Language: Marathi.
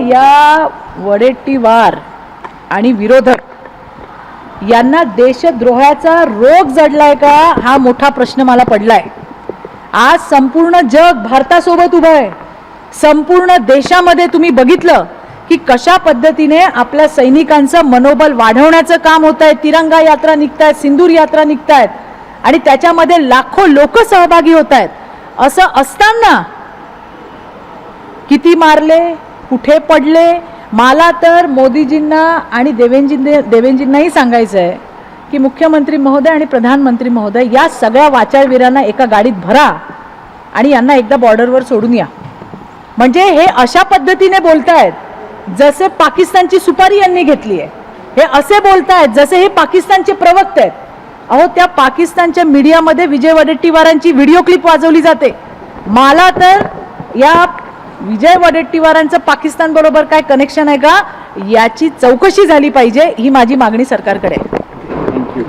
या वडेट्टीवार आणि विरोधक यांना देशद्रोहाचा रोग जडलाय का? हा मोठा प्रश्न मला पडलाय. आज संपूर्ण जग भारतासोबत उभं आहे. संपूर्ण देशामध्ये तुम्ही बघितलं की कशा पद्धतीने आपल्या सैनिकांचं मनोबल वाढवण्याचं काम होत आहे तिरंगा यात्रा निघतायत सिंदूर यात्रा निघतायत आणि त्याच्यामध्ये लाखो लोक सहभागी होत आहेत असं असताना किती मारले? कुठे पडले? मला तर मोदीजींना आणि देवेंजी देवेंजींनाही सांगायचं आहे की मुख्यमंत्री महोदय आणि प्रधानमंत्री महोदय या सगळ्या वाचाळवीरांना एका गाडीत भरा आणि यांना एकदा बॉर्डरवर सोडून या. म्हणजे हे अशा पद्धतीने बोलतायत जसे पाकिस्तानची सुपारी यांनी घेतली आहे. हे असे बोलतायत जसे हे पाकिस्तानचे प्रवक्ते आहेत. अहो त्या पाकिस्तानच्या मीडियामध्ये विजय वडेट्टीवारांची व्हिडिओ क्लिप वाजवली जाते. मला तर या विजय वडेट्टीवारांचं पाकिस्तान बरोबर काय कनेक्शन आहे का? याची चौकशी झाली पाहिजे ही माझी मागणी सरकारकडे आहे.